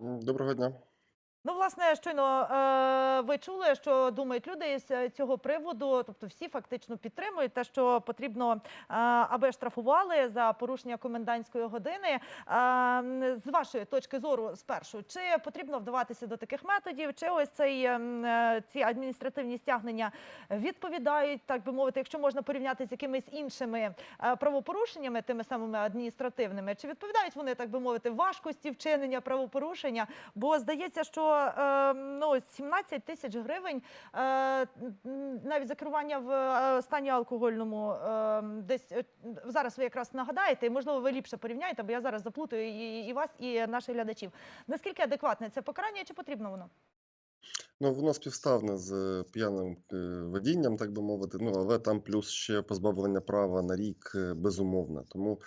Доброго дня. Ну, власне, щойно е, ви чули, що думають люди з е, цього приводу. Тобто, всі фактично підтримують те, що потрібно, е, аби штрафували за порушення комендантської години. З вашої точки зору, спершу, чи потрібно вдаватися до таких методів, чи ось цей ці адміністративні стягнення відповідають, так би мовити, якщо можна порівняти з якимись іншими правопорушеннями, тими самими адміністративними, чи відповідають вони, так би мовити, важкості вчинення правопорушення? Бо здається, що е, ну 17 тисяч гривень е, навіть за керування в е, стані алкогольному десь зараз ви якраз нагадаєте, і можливо ви ліпше порівняєте, бо я зараз заплутаю і, і вас, і наших глядачів. Наскільки адекватне це покарання, чи потрібно воно? Ну, воно співставне з п'яним водінням, так би мовити. Ну, але там плюс ще позбавлення права на рік е, безумовно. Тому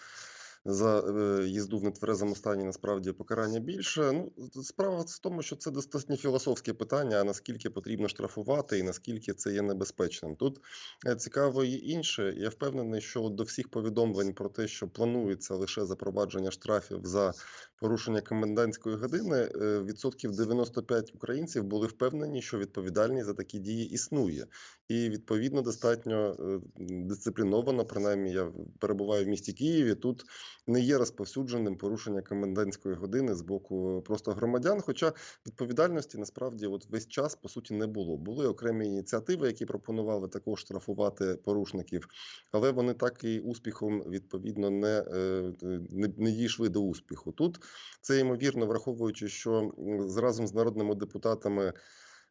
за е, їзду в нетверезому стані насправді покарання більше. Ну, справа в тому, що це достатньо філософське питання, а наскільки потрібно штрафувати і наскільки це є небезпечним. Тут е, цікаво і інше. Я впевнений, що до всіх повідомлень про те, що планується лише запровадження штрафів за порушення комендантської години, е, відсотків 95 українців були впевнені, що відповідальність за такі дії існує, і відповідно достатньо дисципліновано. Принаймні, я перебуваю в місті Києві. Тут не є розповсюдженим порушення комендантської години з боку просто громадян. Хоча відповідальності насправді от весь час по суті не було. Були окремі ініціативи, які пропонували також штрафувати порушників, але вони так і успіхом відповідно не, е, не, не дійшли до успіху. Тут це ймовірно, враховуючи, що разом з народними депутатами.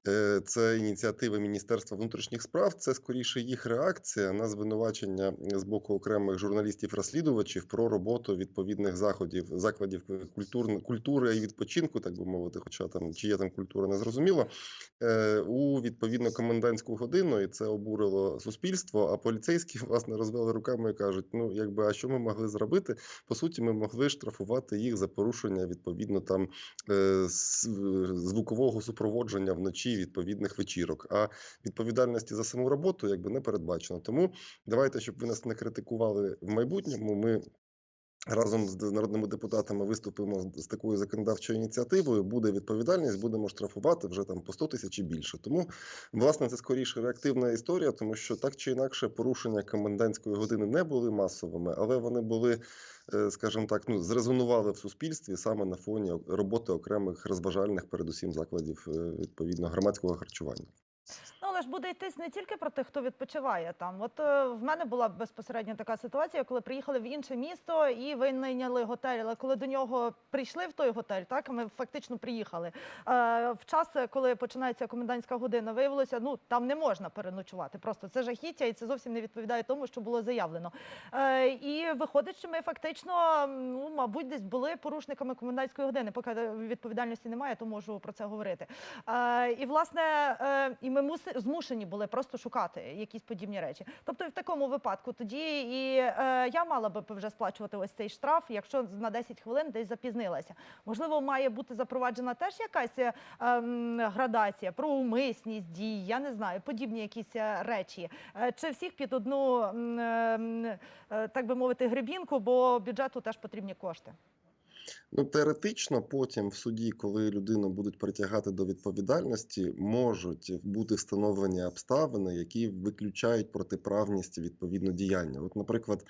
Е, Це ініціативи Міністерства внутрішніх справ. Це скоріше їх реакція на звинувачення з боку окремих журналістів-розслідувачів про роботу відповідних заходів, закладів культур, культури і відпочинку, так би мовити, хоча там чи є там культура, не зрозуміло, е, у відповідно комендантську годину, і це обурило суспільство. А поліцейські власне розвели руками і кажуть: ну якби а що ми могли зробити? По суті, ми могли штрафувати їх за порушення відповідно там е, звукового супроводження вночі відповідних вечірок. А відповідальності за саму роботу якби не передбачено. Тому давайте, щоб ви нас не критикували в майбутньому. Ми разом з народними депутатами виступимо з- такою законодавчою ініціативою. Буде відповідальність, будемо штрафувати вже там по 100 тисяч і більше. Тому власне це скоріше реактивна історія, тому що так чи інакше порушення комендантської години не були масовими, але вони були, е, скажімо так, ну зрезонували в суспільстві саме на фоні роботи окремих розважальних, передусім закладів е, відповідно громадського харчування. Ж буде йтись не тільки про тих, хто відпочиває там. От е, в мене була безпосередньо така ситуація, коли приїхали в інше місто і винайняли готель. Але коли до нього прийшли в той готель, так ми фактично приїхали. Е, в час, коли починається комендантська година, виявилося, ну там не можна переночувати. Просто це жахіття, і це зовсім не відповідає тому, що було заявлено. Е, і виходить, що ми фактично, ну мабуть, десь були порушниками комендантської години. Поки відповідальності немає, то можу про це говорити. Е, і власне, е, і ми муси, змушені були просто шукати якісь подібні речі. Тобто, в такому випадку тоді і е, я мала би вже сплачувати ось цей штраф, якщо на 10 хвилин десь запізнилася. Можливо, має бути запроваджена теж якась е, ем, градація про умисність дій, я не знаю, подібні якісь е, речі. Е, чи всіх під одну, ем, е, так би мовити, гребінку, бо бюджету теж потрібні кошти. Ну, теоретично, потім в суді, коли людину будуть притягати до відповідальності, можуть бути встановлені обставини, які виключають протиправність відповідно діяння. От, наприклад,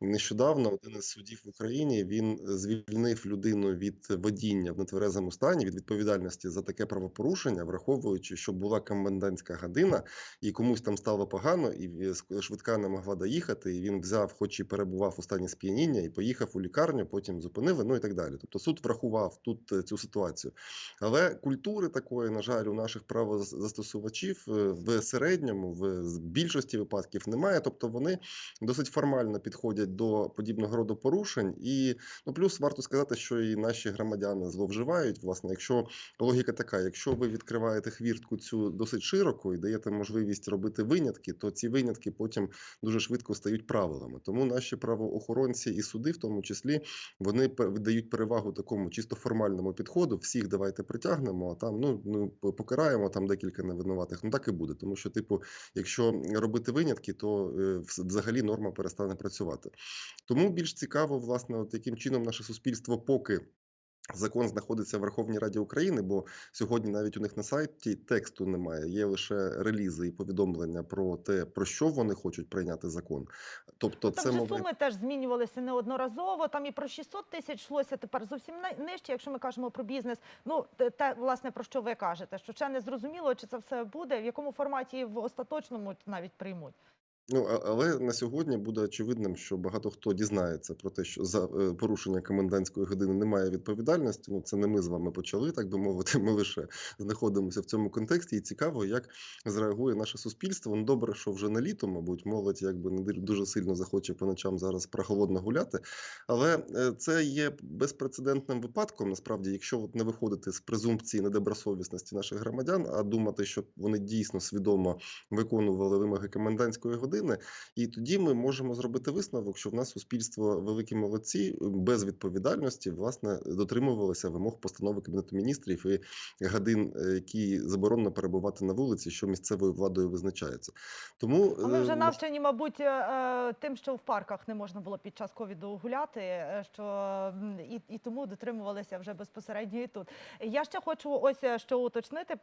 нещодавно один із судів в Україні він звільнив людину від водіння в нетверезому стані від відповідальності за таке правопорушення, враховуючи, що була комендантська година, і комусь там стало погано, і швидка не могла доїхати. І він взяв, хоч і перебував у стані сп'яніння, і поїхав у лікарню, потім зупинили, ну і так далі. Тобто суд врахував тут е, цю ситуацію. Але культури такої, на жаль, у наших правозастосувачів е, в середньому, в більшості випадків немає. Тобто вони досить формально підходять до подібного роду порушень. І ну плюс варто сказати, що і наші громадяни зловживають. Власне, якщо логіка така, якщо ви відкриваєте хвіртку цю досить широко і даєте можливість робити винятки, то ці винятки потім дуже швидко стають правилами. Тому наші правоохоронці і суди, в тому числі, вони дають перевагу такому чисто формальному підходу. Всіх давайте притягнемо, а там ну ну покараємо там декілька невинуватих. Ну так і буде. Тому що, типу, якщо робити винятки, то е, взагалі норма перестане працювати. Тому більш цікаво, власне, от яким чином наше суспільство поки. Закон знаходиться в Верховній Раді України, бо сьогодні навіть у них на сайті тексту немає. Є лише релізи і повідомлення про те, про що вони хочуть прийняти закон. Тобто, Там це же мова суми теж змінювалися неодноразово. Там і про 600 тисяч йшлося тепер зовсім нижче, якщо ми кажемо про бізнес. Ну те, власне про що ви кажете, що ще не зрозуміло, чи це все буде, в якому форматі в остаточному навіть приймуть. Ну, але на сьогодні буде очевидним, що багато хто дізнається про те, що за е, порушення комендантської години немає відповідальності. Ну, це не ми з вами почали, так би мовити. Ми лише знаходимося в цьому контексті, і цікаво, як зреагує наше суспільство. Ну, добре, що вже не літо, мабуть, молодь якби не дуже сильно захоче по ночам зараз прохолодно гуляти. Але е, це є безпрецедентним випадком. Насправді, якщо от не виходити з презумпції недобросовісності наших громадян, а думати, що вони дійсно свідомо виконували вимоги комендантської години, і тоді ми можемо зробити висновок, що в нас суспільство великі молодці без відповідальності власне дотримувалися вимог постанови кабінету міністрів і годин, е, які заборонено перебувати на вулиці, що місцевою владою визначається. Тому А ми е, вже навчені, мабуть, е, е, тим, що в парках не можна було під час ковіду гуляти, е, що і, і тому дотримувалися вже безпосередньо і тут. Я ще хочу ось е, що уточнити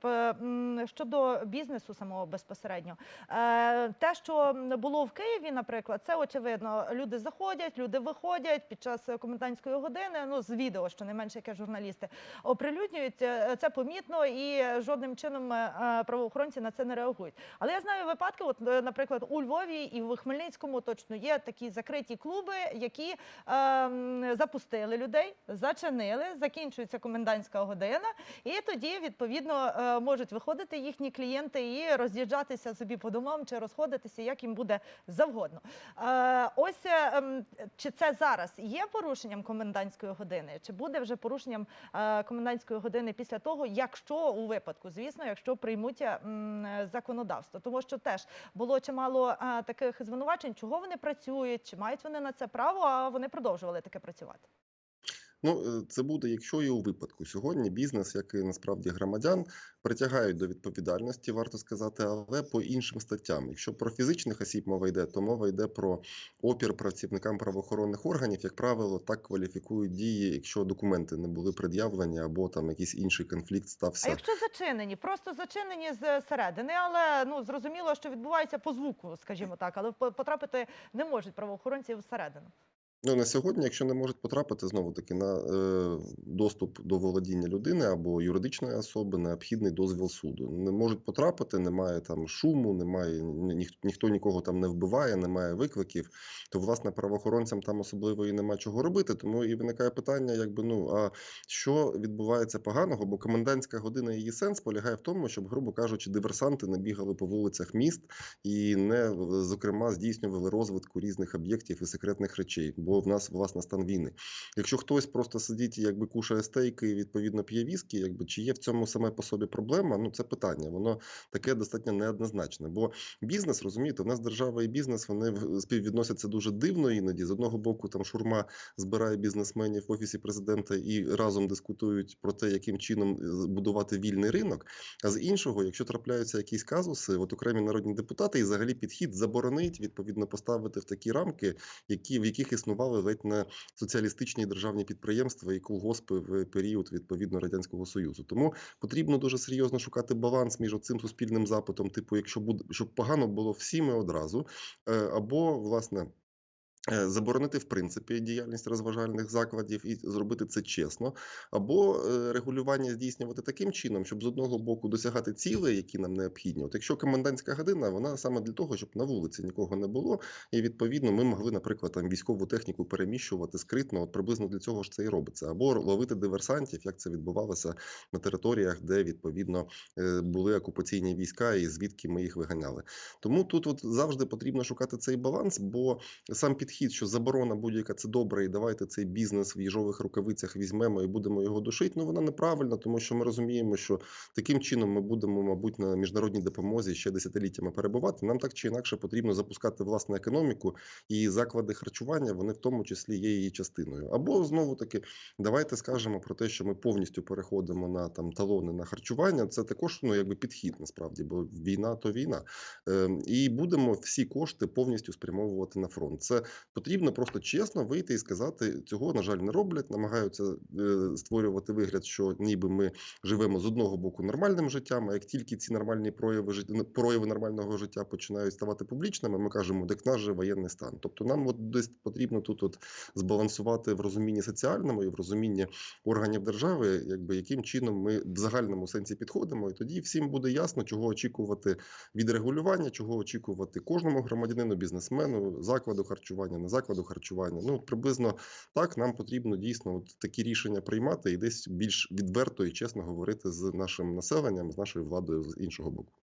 щодо бізнесу самого безпосередньо. Е, Те, що було в Києві, наприклад, це очевидно. Люди заходять, люди виходять під час е, комендантської години. Ну з відео, що не менше яке журналісти оприлюднюють. е, Це помітно і жодним чином е, е, правоохоронці на це не реагують. Але я знаю випадки, от, е, наприклад, у Львові і в Хмельницькому точно є такі закриті клуби, які ем, запустили людей, зачинили, закінчується комендантська година, і тоді відповідно е, можуть виходити їхні клієнти і роз'їжджатися собі по домам чи розходитися, як їм буде завгодно. Е, ось е, ем, чи це зараз є порушенням комендантської години, чи буде вже порушенням е, комендантської години після того, якщо у випадку, звісно, якщо приймуть законодавство, тому що теж було чимало таких звинувачень, чого вони працюють, чи мають вони на це право, а вони продовжували таке працювати. Ну, е, це буде, якщо і у випадку. Сьогодні бізнес, як і насправді громадян, притягають до відповідальності, варто сказати, але по іншим статтям. Якщо про фізичних осіб мова йде, то мова йде про опір працівникам правоохоронних органів. Як правило, так кваліфікують дії, якщо документи не були пред'явлені або там якийсь інший конфлікт стався. А якщо зачинені, просто зачинені з середини, але ну зрозуміло, що відбувається по звуку, скажімо так, але по- потрапити не можуть правоохоронці всередину. Ну на сьогодні, якщо не можуть потрапити знову таки на е, доступ до володіння людини або юридичної особи, необхідний дозвіл суду. Не можуть потрапити, немає там шуму, немає ні, ніх- ніхто нікого там не вбиває, немає викликів. То власне правоохоронцям там особливо і нема чого робити. Тому і виникає питання, якби ну а що відбувається поганого? Бо комендантська година її сенс полягає в тому, щоб, грубо кажучи, диверсанти не бігали по вулицях міст і не зокрема здійснювали розвитку різних об'єктів і секретних речей, бо в нас власне стан війни. Якщо хтось просто сидить і якби кушає стейки і відповідно п'є віскі, якби чи є в цьому саме по собі проблема? Ну це питання. Воно таке достатньо неоднозначне. Бо бізнес розумієте, в нас держава і бізнес вони співвідносяться дуже дивно іноді. З одного боку, там шурма збирає бізнесменів в офісі президента і разом дискутують про те, яким чином е, будувати вільний ринок. А з іншого, якщо трапляються якісь казуси, от окремі народні депутати і взагалі підхід заборонить відповідно поставити в такі рамки, які в яких існували ледь не соціалістичні державні підприємства і колгоспи в період відповідно радянського союзу. Тому потрібно дуже серйозно шукати баланс між цим суспільним запитом, типу, якщо буде щоб погано було всім і одразу, е, або власне. Е, Заборонити в принципі діяльність розважальних закладів і зробити це чесно, або е, регулювання здійснювати таким чином, щоб з одного боку досягати цілей, які нам необхідні. От якщо комендантська година, вона саме для того, щоб на вулиці нікого не було, і відповідно ми могли, наприклад, там військову техніку переміщувати скритно. От приблизно для цього ж це і робиться, або ловити диверсантів, як це відбувалося на територіях, де відповідно е, були окупаційні війська, і звідки ми їх виганяли. Тому тут от завжди потрібно шукати цей баланс, бо сам підхід, що заборона будь-яка це добре, і давайте цей бізнес в їжових рукавицях візьмемо і будемо його душити. Ну вона неправильна, тому що ми розуміємо, що таким чином ми будемо, мабуть, на міжнародній допомозі ще десятиліттями перебувати. Нам так чи інакше потрібно запускати власну економіку, і заклади харчування вони в тому числі є її частиною. Або знову таки, давайте скажемо про те, що ми повністю переходимо на там талони на харчування. Це також ну якби підхід насправді, бо війна то війна. Ем, і будемо всі кошти повністю спрямовувати на фронт. Це Потрібно просто чесно вийти і сказати, цього, на жаль, не роблять, намагаються е, створювати вигляд, що ніби ми живемо з одного боку нормальним життям, а як тільки ці нормальні прояви прояви нормального життя починають ставати публічними, ми кажемо, в нас же воєнний стан. Тобто нам от десь потрібно тут от збалансувати в розумінні соціальному і в розумінні органів держави, якби яким чином ми в загальному сенсі підходимо, і тоді всім буде ясно, чого очікувати від регулювання, чого очікувати кожному громадянину, бізнесмену, закладу харчування, не закладу харчування. Ну приблизно так нам потрібно дійсно от такі рішення приймати і десь більш відверто і чесно говорити з нашим населенням, з нашою владою з іншого боку.